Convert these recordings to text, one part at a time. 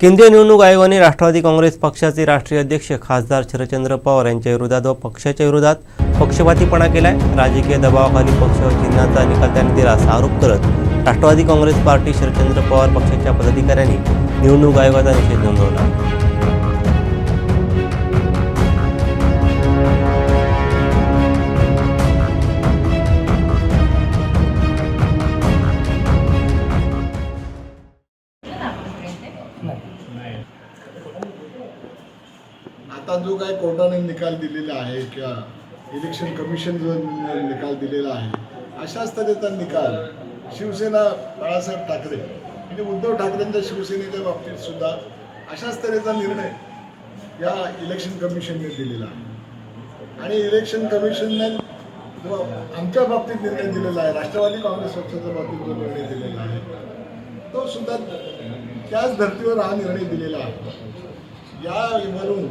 केंद्रीय निवडणूक आयोगाने राष्ट्रवादी काँग्रेस पक्षाचे राष्ट्रीय अध्यक्ष खासदार शरदचंद्र पवार यांच्या विरोधात व पक्षाच्या विरोधात पक्षपातीपणा केलाय. राजकीय दबावाखाली पक्ष व चिन्हाचा निकाल त्यांनी दिला असा आरोप करत राष्ट्रवादी काँग्रेस पार्टी शरदचंद्र पवार पक्षाच्या पदाधिकाऱ्यांनी निवडणूक आयोगाचा निषेध नोंदवला. आता जो काय कोर्टाने निकाल दिलेला आहे किंवा इलेक्शन कमिशन जो निकाल दिलेला आहे अशाच तऱ्हेचा निकाल. शिवसेना बाळासाहेब ठाकरे म्हणजे उद्धव ठाकरेंच्या शिवसेनेच्या बाबतीत सुद्धा अशाच तऱ्हेचा निर्णय या इलेक्शन कमिशनने दिलेला आहे. आणि इलेक्शन कमिशनने जो आमच्या बाबतीत निर्णय दिलेला आहे राष्ट्रवादी काँग्रेस पक्षाच्या बाबतीत जो निर्णय दिलेला आहे तो सुद्धा त्याच धर्तीवर हा निर्णय दिलेला आहे. यावरून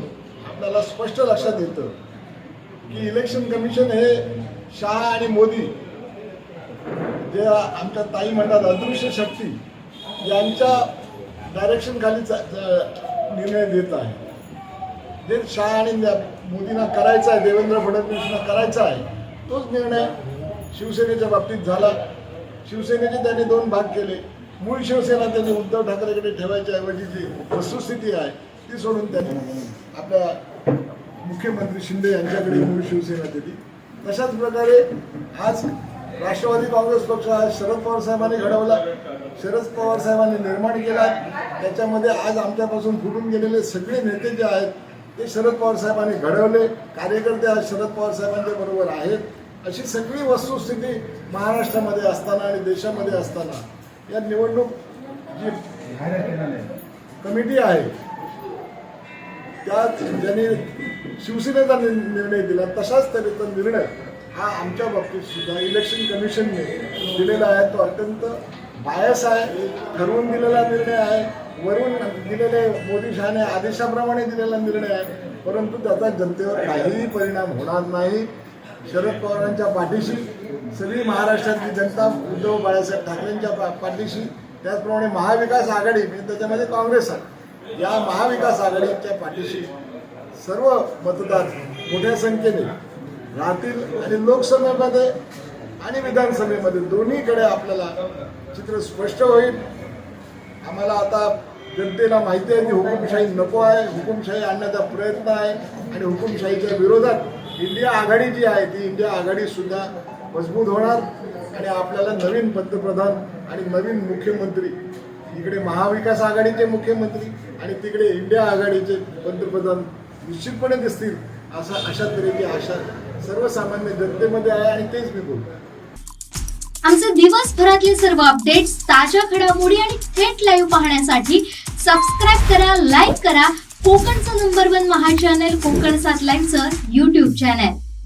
आपल्याला स्पष्ट लक्षात येतं की इलेक्शन कमिशन हे शहा आणि मोदी जे आमच्या ताई म्हणतात अदृश्य शक्ती यांच्या डायरेक्शन खाली निर्णय देत आहे. जे शहा आणि मोदींना करायचा आहे देवेंद्र फडणवीसना करायचा आहे तोच निर्णय शिवसेनेच्या बाबतीत झाला. शिवसेनेचे त्यांनी दोन भाग केले. मूळ शिवसेना त्यांनी उद्धव ठाकरेकडे ठेवायच्या ऐवजी जी वस्तुस्थिती आहे ती सोडून त्यांनी आपल्या मुख्यमंत्री शिंदे यांच्याकडे मूळ शिवसेना दिली. तशाच प्रकारे आज राष्ट्रवादी काँग्रेस पक्ष हा शरद पवार साहेबांनी घडवला. शरद पवार साहेबांनी निर्माण केला. त्याच्यामध्ये आज आमच्यापासून फुटून गेलेले सगळे नेते जे आहेत ते शरद पवार साहेबांनी घडवले. कार्यकर्ते आज शरद पवार साहेबांच्या बरोबर आहेत. अशी सगळी वस्तुस्थिती महाराष्ट्रामध्ये असताना आणि देशामध्ये असताना या निवडणूक जी कमिटी आहे त्या ज्यांनी शिवसेनेचा निर्णय दिला तशाच तऱ्हेचा निर्णय हा आमच्या बाबतीत सुद्धा इलेक्शन कमिशनने दिलेला आहे. तो अत्यंत बायस आहे. ठरवून दिलेला निर्णय आहे. वरून दिलेले मोदी शहाने आदेशाप्रमाणे दिलेला निर्णय आहे. परंतु त्याचा जनतेवर काहीही परिणाम होणार नाही. शरद पवारांच्या पाठीशी सगळी महाराष्ट्रातली जनता उद्धव बाळासाहेब ठाकरेंच्या पा- पाठीशी त्याचप्रमाणे महाविकास आघाडी म्हणजे त्याच्यामध्ये काँग्रेस आहे. या महाविकास आघाडीच्या पाठीशी सर्व मतदार मोठ्या संख्येने राहतील आणि लोकसभेमध्ये आणि विधानसभेमध्ये दोन्हीकडे आपल्याला चित्र स्पष्ट होईल. आम्हाला आता जनतेला माहिती आहे की हुकुमशाही नको आहे. हुकुमशाही आणण्याचा प्रयत्न आहे आणि हुकुमशाहीच्या विरोधात इंडिया आघाडी जी आहे ती इंडिया आघाडी सुद्धा मजबूत होणार. आणि आपल्याला नवीन पंतप्रधान आणि नवीन मुख्यमंत्री इकडे महाविकास आघाडीचे मुख्यमंत्री आणि तिकडे इंडिया आघाडीचे पंतप्रधान निश्चितपणे दिसतील असा अशा तऱ्हेची आशा सर्वसामान्य जनतेमध्ये आहे आणि तेच मी बोलतो. आमचे दिवसभरातले सर्व अपडेट्स ताज्या घडामोडी आणि थेट लाईव्ह पाहण्यासाठी सबस्क्राईब करा लाईक करा. कोकणचं number one Maha channel Konkan सात लाईनचं युट्यूब चॅनल